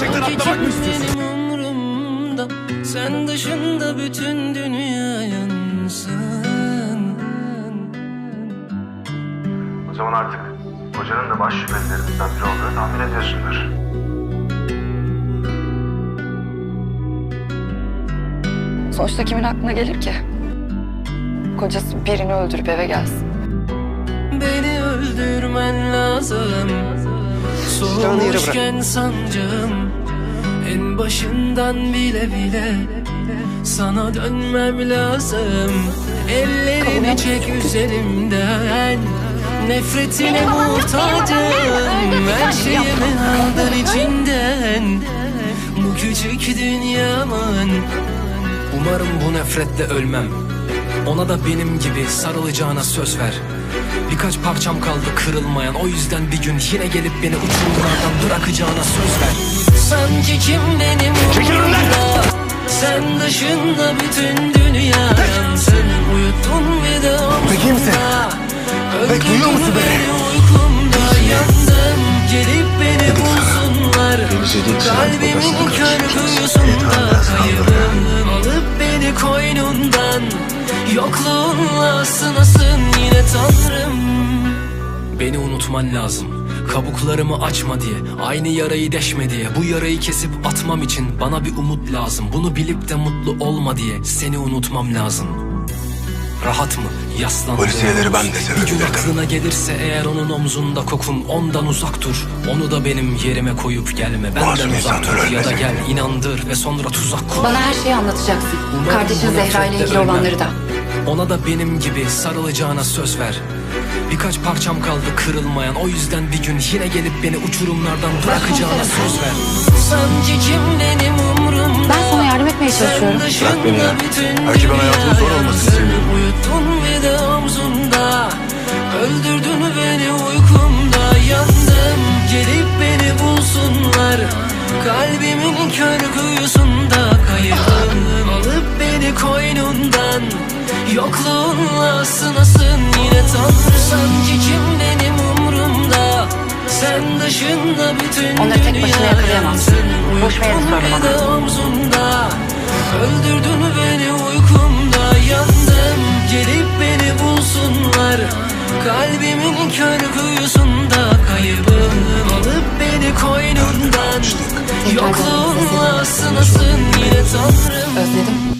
Gerçekten atlamak mı istiyorsun? Umurumda Sen dışında bütün dünya yansın O zaman artık hocanın da baş şüphelerimizden biri olduğunu tahmin ediyorsundur. Sonuçta kimin aklına gelir ki? Kocası birini öldürüp eve gelsin. Beni öldürmen lazım Soğumuşken sancım En başından bile bile Sana dönmem lazım. Ellerini çek üzerimden Nefretine muhtacım Her şeyimi aldın içinden. Bu küçük dünyamın. Umarım bu nefretle ölmem Ona da benim gibi sarılacağına söz ver. Birkaç parçam kaldı kırılmayan O yüzden bir gün yine gelip beni uçurumlardan bırakacağına söz ver. Sanki kim benim umurumda Sen dışında bütün dünya yansın. Uyuttun bir de duyuyor musun beni? Uykumda. Yandım Gelip beni bulsunlar. Kalbimin kör kuyusunda kaybım Alıp beni koynundan Yokluğunla sınasın yine tanrım. Beni unutman lazım. Kabuklarımı açma diye Aynı yarayı deşme diye Bu yarayı kesip atmam için Bana bir umut lazım. Bunu bilip de mutlu olma diye Seni unutmam lazım Rahat mı? Yaslan. Polisiyeleri ben de Bir sevebilirim. gün aklına gelirse eğer onun omzunda kokun ondan uzak dur. Onu da benim yerime koyup gelme. Benden Masum uzak dur ya da gel inandır ve sonra tuzak kur. Bana her şeyi anlatacaksın. Umarım Kardeşin Zehra ile ilgili ölmem. olanları da. Ona da benim gibi sarılacağına söz ver. Birkaç parçam kaldı kırılmayan O yüzden bir gün yine gelip beni uçurumlardan bırakacağına söz ver Sanki kim Ben etmeye çalışıyorum. Bırak beni ya. Belki ben hayatımın zor olmasını seviyorum. Uyuttun bir de omzumda. Öldürdün beni uykumda. Yandım gelip beni bulsunlar. Kalbimin kör kuyusunda. Kayıp Alıp beni koynundan. Yokluğunla sınasın yine. Tanrı Sanki kim benim umurumda? Sen dışında bütün Onları tek başına yakalayamazsın. Boş ver Uyuttun sorma Öldürdün beni uykumda yandım. Gelip beni bulsunlar. Kalbimin kör kuyusunda kaybım Alıp beni koynundan. Yokluğunla sınasın yine tanrım. Özledim.